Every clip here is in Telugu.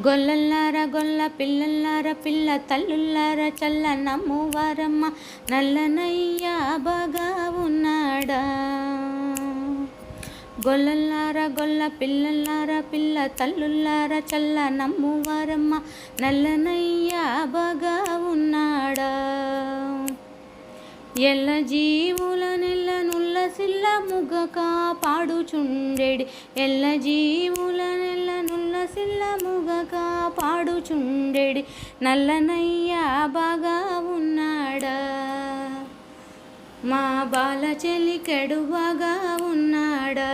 గొల్లల్లార గొల్ల పిల్లల్లార పిల్ల తల్లుల్లార చల్ల నమ్మువారమ్మ నల్లనయ్య బాగా ఉన్నాడా? గొల్లల్లార గొల్ల పిల్లల్లార పిల్ల తల్లుల్లార చల్ల నమ్మువారమ్మ నల్లనయ్య బాగా ఉన్నాడా? ఎల్ల జీవు సిల్ల ముగ కాపాడుచుండెడి. ఎల్ల జీవుల నెల్ల నుల్ల సిల్ల ముగ కాపాడుచుండెడి. నల్లనయ్య బాగా ఉన్నాడా? మా బాల చెలికెడు బాగా ఉన్నాడా?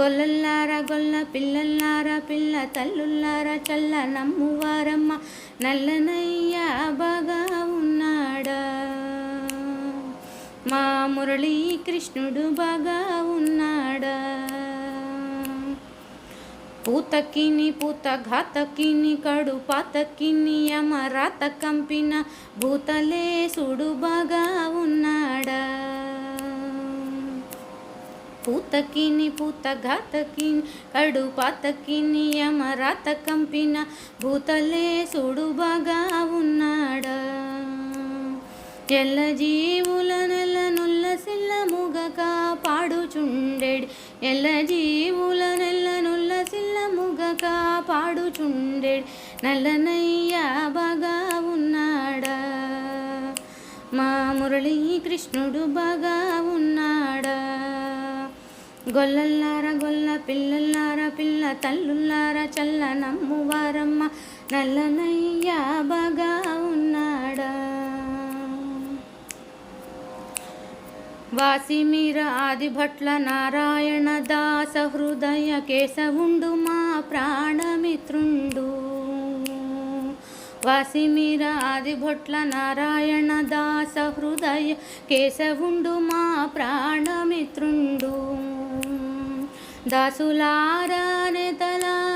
గొల్లల్లారా గొల్ల పిల్లల్లారా పిల్ల తల్లుల్లారా చల్ల నమ్మువారమ్మ. నల్లనయ్య మా మురళీ కృష్ణుడు బాగా ఉన్నాడా? పూతకిని పూత ఘాతకిని కడు పాతకిని యమరాత కంపిన భూతలేసుడు బాగా ఉన్నాడా? పూతకిని పూత ఘాతకిని కడు పాతకిని యమరాత కంపిన భూతలేసుడు బాగా ఉన్నాడా? ఎల్ల జీవుల నెల నుల్ల సిల్ల ముగక పాడుచుండెడి ఎల్ల జీవుల నెల్ల నుల్ల సిల్ల ముగక పాడుచుండెడి నల్లనయ్య బాగా ఉన్నాడా? మా మురళీ కృష్ణుడు బాగా ఉన్నాడా? గొల్లల్లార గొల్ల పిల్లల్లార పిల్ల తల్లుల్లార చల్ల నమ్మువారమ్మ. నల్లనయ్య బాగా వాసిమీర ఆదిభట్ల నారాయణ దాస హృదయ కేశవుండు మా ప్రాణమిత్రుండు. వాసిమీర ఆదిభట్ల నారాయణ దాస హృదయ కేశవుండు మా ప్రాణమిత్రుండు. దాసులారా నెతలారా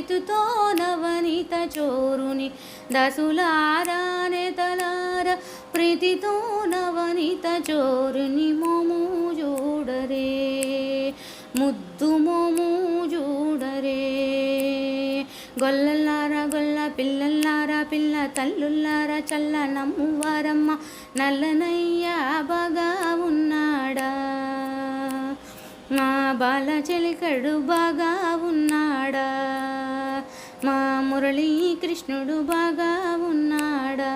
ప్రీతితో నవనిత చోరుని దసులారానే తలార ప్రీతితో నవనిత చోరుని మోము చూడరే ముద్దు మోము చూడరే గొల్లల్లారా గొల్ల పిల్లల్లారా పిల్ల తల్లుల్లారా చల్ల నమ్మువారమ్మ నల్లనయ్య బాగా ఉన్నాడా? మా బాల చెలికడు బాగా ఉన్నాడా? మా మురళీ కృష్ణుడు బాగా ఉన్నాడా?